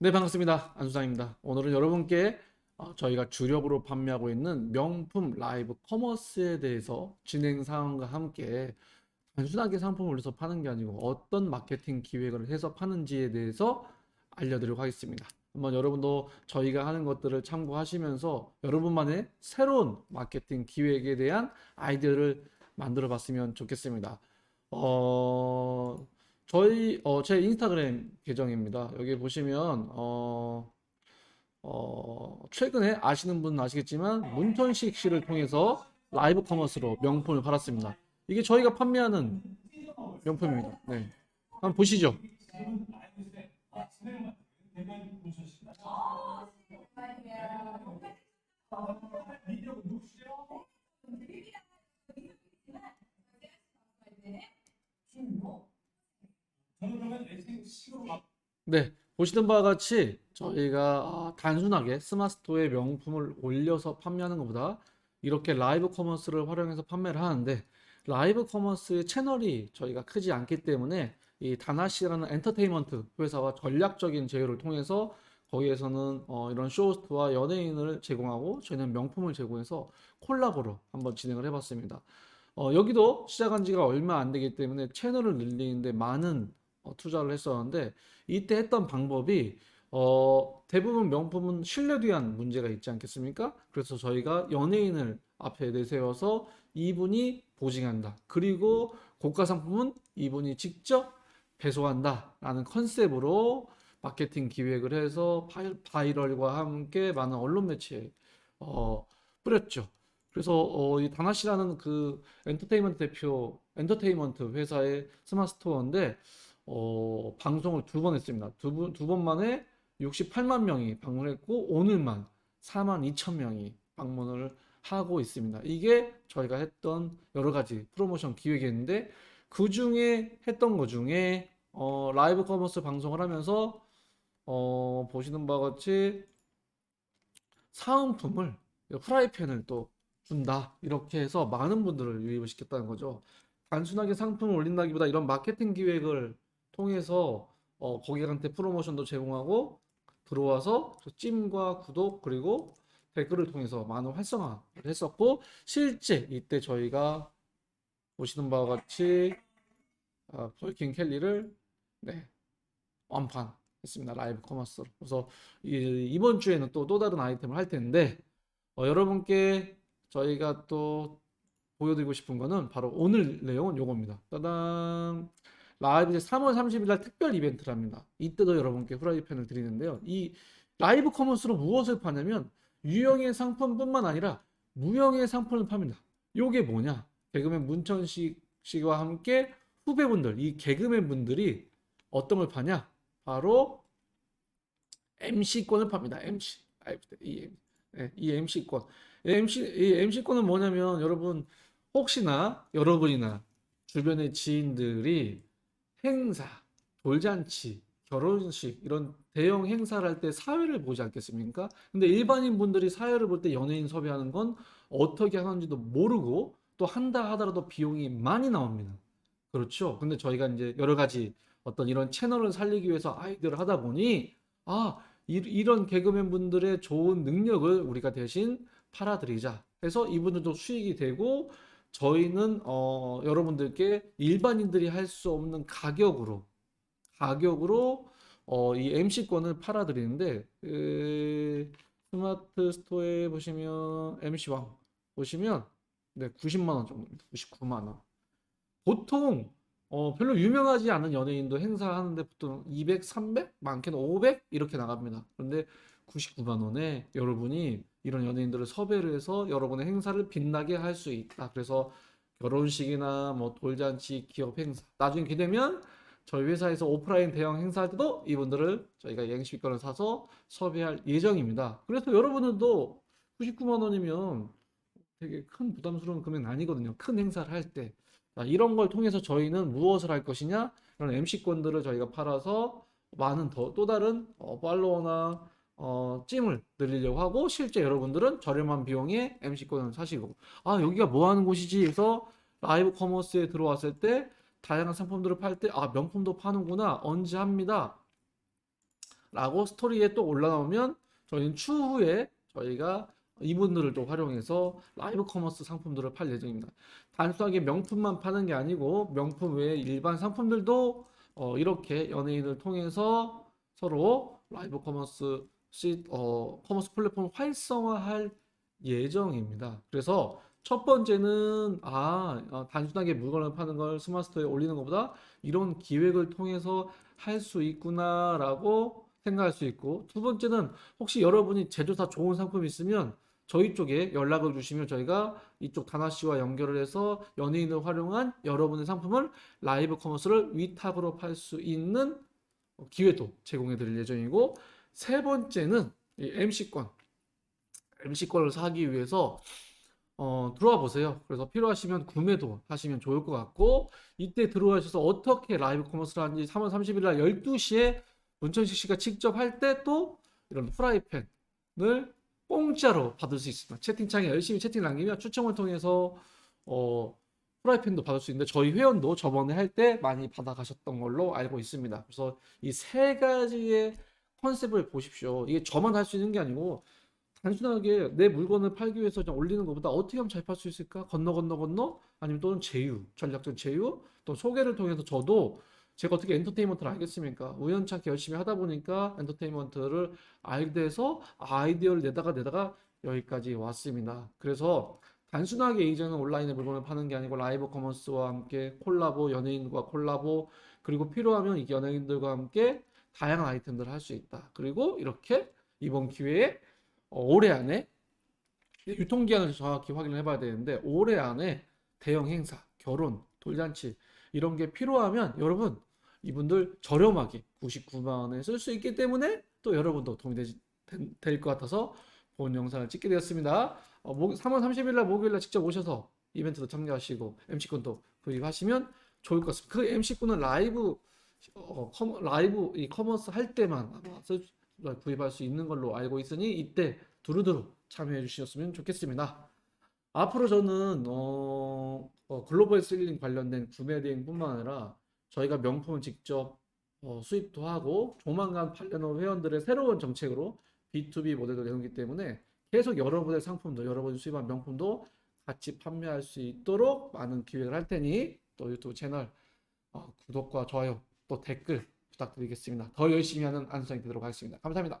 네, 반갑습니다. 안수상입니다. 오늘은 여러분께 어, 저희가 주력으로 판매하고 있는 명품 라이브 커머스에 대해서 진행 사항과 함께 단순하게 상품을 올려서 파는 게 아니고 어떤 마케팅 기획을 해서 파는지에 대해서 알려드리도록 하겠습니다. 한번 여러분도 저희가 하는 것들을 참고하시면서 여러분만의 새로운 마케팅 기획에 대한 아이디어를 만들어 봤으면 좋겠습니다. 어, 저희 어, 제 인스타그램 계정입니다. 여기 보시면 어, 어, 최근에 아시는 분은 아시겠지만 문천식 씨를 통해서 라이브 커머스로 명품을 팔았습니다. 이게 저희가 판매하는 명품입니다. 네. 한번 보시죠. 네, 보시는 바와 같이 저희가 아, 단순하게 스마스토어에 명품을 올려서 판매하는 것보다 이렇게 라이브 커머스를 활용해서 판매를 하는데 라이브 커머스의 채널이 저희가 크지 않기 때문에 이 다나시라는 엔터테인먼트 회사와 전략적인 제휴를 통해서 거기에서는 어, 이런 쇼호스트와 연예인을 제공하고 저희는 명품을 제공해서 콜라보로 한번 진행을 해봤습니다. 어, 여기도 시작한 지가 얼마 안 되기 때문에 채널을 늘리는데 많은 어, 투자를 했었는데 이때 했던 방법이 어, 대부분 명품은 신뢰에 대한 문제가 있지 않겠습니까? 그래서 저희가 연예인을 앞에 내세워서 이분이 보증한다. 그리고 고가 상품은 이분이 직접 배송한다 라는 컨셉으로 마케팅 기획을 해서 바이럴과 함께 많은 언론 매체에 어, 뿌렸죠. 그래서 어, 이 다나시라는 그 엔터테인먼트 대표 엔터테인먼트 회사의 스마트스토어인데 어, 방송을 두 번 했습니다. 두 번, 두 번 만에 68만 명이 방문했고 오늘만 4만 2천 명이 방문을 하고 있습니다. 이게 저희가 했던 여러 가지 프로모션 기획이었는데 그 중에 했던 것 중에 어, 라이브 커머스 방송을 하면서 어, 보시는 바와 같이 사은품을 프라이팬을 또 준다 이렇게 해서 많은 분들을 유입을 시켰다는 거죠. 단순하게 상품을 올린다기보다 이런 마케팅 기획을 통해서 어, 고객한테 프로모션도 제공하고 들어와서 찜과 구독 그리고 댓글을 통해서 많은 활성화를 했었고 실제 이때 저희가 보시는 바와 같이 어, 폴킹 켈리를 네, 완판했습니다 라이브 커머스로. 그래서 이, 이번 주에는 또 또 다른 아이템을 할 텐데 어, 여러분께 저희가 또 보여드리고 싶은 거는 바로 오늘 내용은 요겁니다. 따단 라이브 이제 3월 30일 날 특별 이벤트를 합니다. 이때도 여러분께 후라이팬을 드리는데요. 이 라이브 커머스로 무엇을 파냐면 유형의 상품뿐만 아니라 무형의 상품을 팝니다. 요게 뭐냐? 개그맨 문천식 씨와 함께 후배분들, 이 개그맨 분들이 어떤 걸 파냐? 바로 MC권을 팝니다. MC. 이, 네, 이 MC권. 이 MC, 이 MC권은 뭐냐면 여러분 혹시나 여러분이나 주변의 지인들이 행사, 돌잔치, 결혼식 이런 대형 행사를 할 때 사회를 보지 않겠습니까? 근데 일반인 분들이 사회를 볼 때 연예인 섭외하는 건 어떻게 하는지도 모르고 또 한다 하더라도 비용이 많이 나옵니다. 그렇죠? 근데 저희가 이제 여러 가지 어떤 이런 채널을 살리기 위해서 아이디어를 하다 보니 아 이, 이런 개그맨 분들의 좋은 능력을 우리가 대신 팔아드리자 해서 이분들도 수익이 되고 저희는 어, 여러분들께 일반인들이 할 수 없는 가격으로 가격으로 어, 이 MC권을 팔아드리는데 그, 스마트 스토어에 보시면 MC왕 보시면 네, 90만 원 정도입니다. 99만 원. 보통 어, 별로 유명하지 않은 연예인도 행사하는데 보통 200, 300, 많게는 500 이렇게 나갑니다. 그런데 99만 원에 여러분이 이런 연예인들을 섭외를 해서 여러분의 행사를 빛나게 할 수 있다. 그래서 결혼식이나 뭐 돌잔치, 기업 행사 나중에 기되면 저희 회사에서 오프라인 대형 행사할 때도 이분들을 저희가 양식권을 사서 섭외할 예정입니다. 그래서 여러분들도 99만 원이면 되게 큰 부담스러운 금액은 아니거든요. 큰 행사를 할 때. 자, 이런 걸 통해서 저희는 무엇을 할 것이냐? 이런 MC권들을 저희가 팔아서 많은 더 또 다른 어, 팔로워나 어, 찜을 늘리려고 하고 실제 여러분들은 저렴한 비용에 MC권을 사시고 아 여기가 뭐 하는 곳이지 해서 라이브 커머스에 들어왔을 때 다양한 상품들을 팔 때 아 명품도 파는구나 언제 합니다 라고 스토리에 또 올라오면 저희는 추후에 저희가 이분들을 또 활용해서 라이브 커머스 상품들을 팔 예정입니다. 단순하게 명품만 파는 게 아니고 명품 외에 일반 상품들도 어, 이렇게 연예인을 통해서 서로 라이브 커머스 시, 어, 커머스 플랫폼 활성화할 예정입니다. 그래서 첫 번째는 아, 어, 단순하게 물건을 파는 걸 스마트스토어에 올리는 것보다 이런 기획을 통해서 할 수 있구나라고 생각할 수 있고 두 번째는 혹시 여러분이 제조사 좋은 상품이 있으면 저희 쪽에 연락을 주시면 저희가 이쪽 다나 씨와 연결을 해서 연예인을 활용한 여러분의 상품을 라이브 커머스를 위탁으로 팔 수 있는 기회도 제공해 드릴 예정이고 세 번째는 이 MC권 MC권을 사기 위해서 어, 들어와 보세요. 그래서 필요하시면 구매도 하시면 좋을 것 같고 이때 들어와셔서 어떻게 라이브 커머스를 하는지 3월 30일 날 12시에 문천식 씨가 직접 할 때 또 이런 프라이팬을 공짜로 받을 수 있습니다. 채팅창에 열심히 채팅 남기면 추첨을 통해서 어, 프라이팬도 받을 수 있는데 저희 회원도 저번에 할 때 많이 받아가셨던 걸로 알고 있습니다. 그래서 이 세 가지의 컨셉을 보십시오. 이게 저만 할 수 있는 게 아니고 단순하게 내 물건을 팔기 위해서 그냥 올리는 것보다 어떻게 하면 잘 팔 수 있을까? 건너 건너 건너 아니면 또는 제휴, 전략적 제휴, 또 소개를 통해서 저도 제가 어떻게 엔터테인먼트를 알겠습니까? 우연찮게 열심히 하다 보니까 엔터테인먼트를 알게 돼서 아이디어를 내다가 내다가 여기까지 왔습니다. 그래서 단순하게 이제는 온라인에 물건을 파는 게 아니고 라이브 커머스와 함께 콜라보, 연예인과 콜라보, 그리고 필요하면 이 연예인들과 함께 다양한 아이템들을 할 수 있다. 그리고 이렇게 이번 기회에 어, 올해 안에 유통기한을 정확히 확인을 해봐야 되는데 올해 안에 대형 행사, 결혼, 돌잔치 이런 게 필요하면 여러분 이분들 저렴하게 99만 원에 쓸 수 있기 때문에 또 여러분도 도움이 될 것 같아서 본 영상을 찍게 되었습니다. 어, 목- 3월 30일 날 목요일 날 직접 오셔서 이벤트도 참여하시고 MC권도 구입하시면 좋을 것 같습니다. 그 MC권은 라이브 어, 커머- 라이브 이 커머스 할 때만 쓸 수- 구입할 수 있는 걸로 알고 있으니 이때 두루두루 참여해 주셨으면 좋겠습니다. 앞으로 저는 어, 어, 글로벌 셀링 관련된 구매 대행뿐만 아니라 저희가 명품을 직접 어, 수입도 하고 조만간 팔려는 회원들의 새로운 정책으로 B2B 모델도 내놓기 때문에 계속 여러분의 상품도 여러분이 수입한 명품도 같이 판매할 수 있도록 많은 기획을 할 테니 또 유튜브 채널 어, 구독과 좋아요 또 댓글 부탁드리겠습니다. 더 열심히 하는 안수장이 되도록 하겠습니다. 감사합니다.